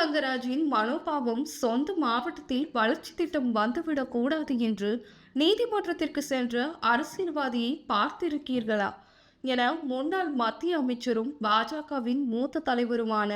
தங்கராஜின் மனோபாவம் சொந்த மாவட்டத்தில் வளர்ச்சி திட்டம் வந்துவிடக் கூடாது என்று நீதிமன்றத்திற்கு சென்ற அரசியல்வாதியை பார்த்திருக்கீர்களா என முன்னாள் மத்திய அமைச்சரும் பாஜகவின் மூத்த தலைவருமான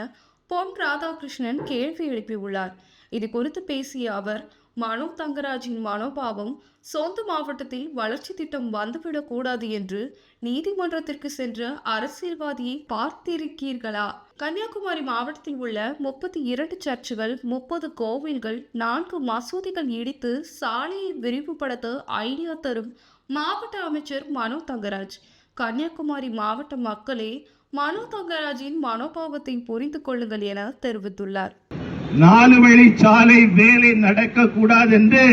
பொன் ராதாகிருஷ்ணன் கேள்வி எழுப்பியுள்ளார். இது குறித்து பேசிய அவர் மனோ தங்கராஜின் மனோபாவம் சொந்த மாவட்டத்தில் வளர்ச்சி திட்டம் வந்துவிடக்கூடாது என்று நீதிமன்றத்திற்கு சென்ற அரசியல்வாதியை பார்த்திருக்கீர்களா? கன்னியாகுமரி மாவட்டத்தில் உள்ள முப்பத்தி இரண்டு சர்ச்சுகள் முப்பது கோவில்கள் நான்கு மசூதிகள் இடித்து சாலையை விரிவுபடுத்த ஐடியா தரும் மாவட்ட அமைச்சர் மனோ தங்கராஜ். கன்னியாகுமரி மாவட்ட மக்களே மனோ தங்கராஜின் மனோபாவத்தை புரிந்து கொள்ளுங்கள் என தெரிவித்துள்ளார். நாலு வழி சாலை வேலை நடக்க கூடாது என்று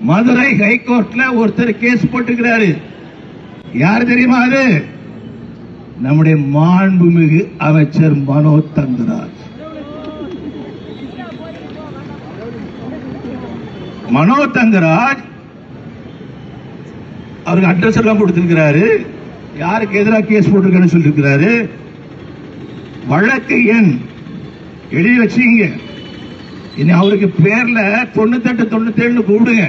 மதுரை ஹைகோர்ட்ல ஒருத்தர் கேஸ் போட்டுக்கிறாரு. யார் தெரியுமா அது? நம்முடைய மாண்புமிகு அமைச்சர் மனோ தங்கராஜ். மனோ தங்கராஜ் அவருக்கு அட்ரஸ் எல்லாம் கொடுத்திருக்கிறாரு. யாருக்கு எதிராக கேஸ் போட்டிருக்கேன்னு சொல்லியிருக்கிறாரு. வழக்கு எண் எழுதி வச்சுங்க இனி அவருக்கு பேர்ல தொண்ணூத்தெட்டு தொண்ணூத்தேழு கூப்பிடுங்க.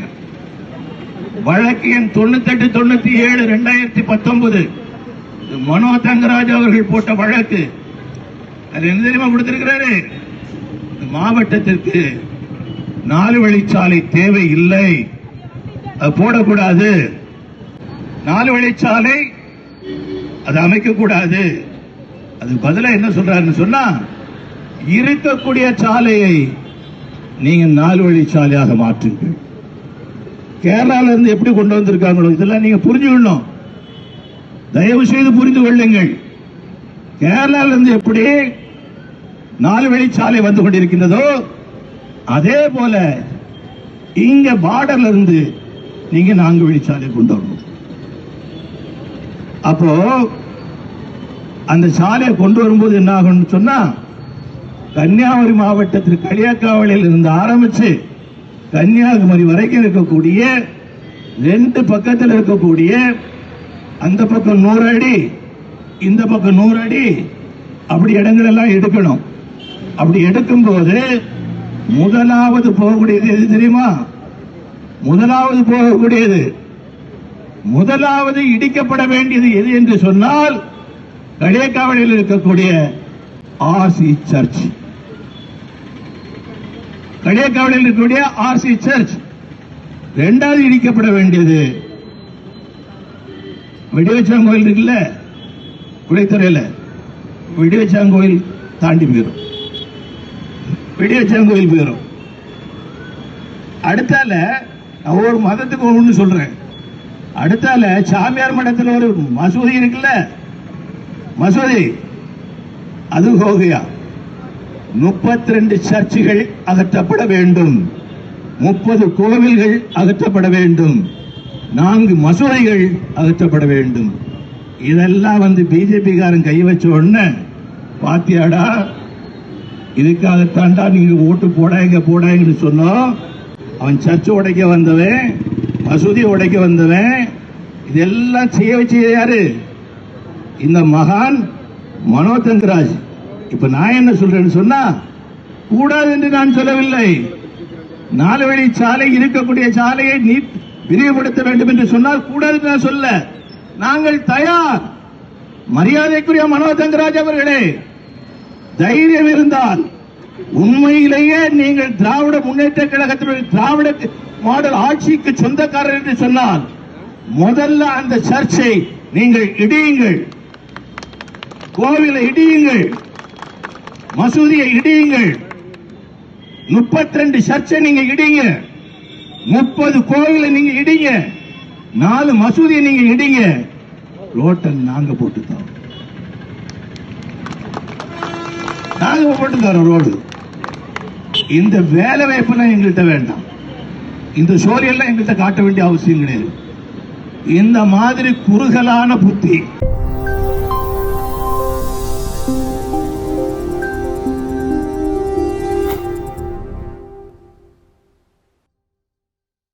வழக்கு எண் தொண்ணூத்தெட்டு தொண்ணூத்தி ஏழு ரெண்டாயிரத்தி பத்தொன்பது. மனோ தங்கராஜ் அவர்கள் போட்ட வழக்கு. அது என்ன தெரியுமா கொடுத்திருக்கிறாரு? இந்த மாவட்டத்திற்கு நாலு வழிச்சாலை தேவை இல்லை அது போடக்கூடாது. நாலு வழிச்சாலை அது அமைக்க கூடாது அது பதிலாக என்ன சொல்றாருன்னு சொன்னா இருக்கக்கூடிய சாலையை நீங்க நாலு வழி சாலையாக மாற்றுங்கள். கேரளால இருந்து எப்படி கொண்டு வந்திருக்காங்களோ இதெல்லாம் நீங்க புரிஞ்சுக்கணும். தயவு செய்து புரிந்து கொள்ளுங்கள். கேரளால இருந்து எப்படி நாலு வழி சாலை வந்து கொண்டிருக்கின்றதோ அதே போல இங்க பார்டர்ல இருந்து நீங்க நான்கு வழிச்சாலை கொண்டு வரணும். அப்போ அந்த சாலையை கொண்டு வரும்போது என்ன ஆகும்னு சொன்னா கன்னியாகுமரி மாவட்டத்தில் களியாக்காவலில் இருந்து ஆரம்பிச்சு கன்னியாகுமரி வரைக்கும் இருக்கக்கூடிய ரெண்டு பக்கத்தில் இருக்கக்கூடிய அந்த பக்கம் நூறு அடி இந்த பக்கம் நூறு அடி அப்படி இடங்கள் எல்லாம் எடுக்கணும். அப்படி எடுக்கும்போது முதலாவது போகக்கூடியது எது தெரியுமா? முதலாவது போகக்கூடியது முதலாவது இடிக்கப்பட வேண்டியது எது என்று சொன்னால் களியக்காவலில் இருக்கக்கூடிய ஆர்சி சர்ச். களியக்காவலில் இருக்கக்கூடிய ஆர்சி சர்ச். இரண்டாவது இடிக்கப்பட வேண்டியது வெடிவச்சாங்கோயில் இருக்குல்ல குடைத்துறையில. வெடிவச்சாங்கோயில் தாண்டி போயிடும் வெடிவச்சாங்கோயில் போயிடும் அடுத்தால நான் ஒரு மதத்துக்கு ஒன்று சொல்றேன். அடுத்தால சாமியார் மடத்தில் ஒரு மசூதி இருக்குல்ல மசூதி அது ஹோகையா முப்பத்தி ரெண்டு சர்ச்சுகள் அகற்றப்பட வேண்டும் முப்பது கோவில்கள் அகற்றப்பட வேண்டும் நான்கு மசூதிகள் அகற்றப்பட வேண்டும் இதெல்லாம் வந்து பிஜேபி காரன் கை வச்ச உடனே பாத்தியாடா இதுக்காகத்தாண்டா நீங்க ஓட்டு போடாங்க போடாங்கன்னு சொன்னோம் அவன் சர்ச்சு உடைக்க வந்தவன் மசூதி உடைக்க வந்தவன் இதெல்லாம் செய்ய வச்சது யாரு? இந்த மகான் மனோ தங்கராஜ் இப்ப நான் என்ன சொல்றேன்னு சொன்னா கூடாது என்று நான் சொல்லவில்லை. நாலு வழி சாலை இருக்கக்கூடிய சாலையை நீ விரிவுபடுத்த வேண்டும் என்று சொன்னால் கூடாது என்று நான் சொல்ல. நாங்கள் தயார். மரியாதைக்குரிய மனோ தங்கராஜ் அவர்களே தைரியம் இருந்தால் உண்மையிலேயே நீங்கள் திராவிட முன்னேற்ற கழகத்தினுடைய திராவிட மாடல் ஆட்சிக்கு சொந்தக்காரர் என்று சொன்னால் முதல்ல அந்த சர்ச்சை நீங்கள் இடியுங்கள். கோவிலை இடியுங்கள். மசூதியை இடியுங்கள். முப்பத்தி ரெண்டு சர்ச்சை நீங்க இடிங்க. முப்பது கோவிலை நீங்க இடிங்க. நாலு மசூதியை நீங்க இடிங்க. ரோட்டை நாங்க போட்டு தரோம். நாங்க போட்டு தரோம் ரோடு. இந்த வேலை வாய்ப்பெல்லாம் எங்கள்கிட்ட வேண்டாம். இந்த சோரியெல்லாம் எங்கள்கிட்ட காட்ட வேண்டிய அவசியம் கிடையாது. இந்த மாதிரி குறுகலான புத்தி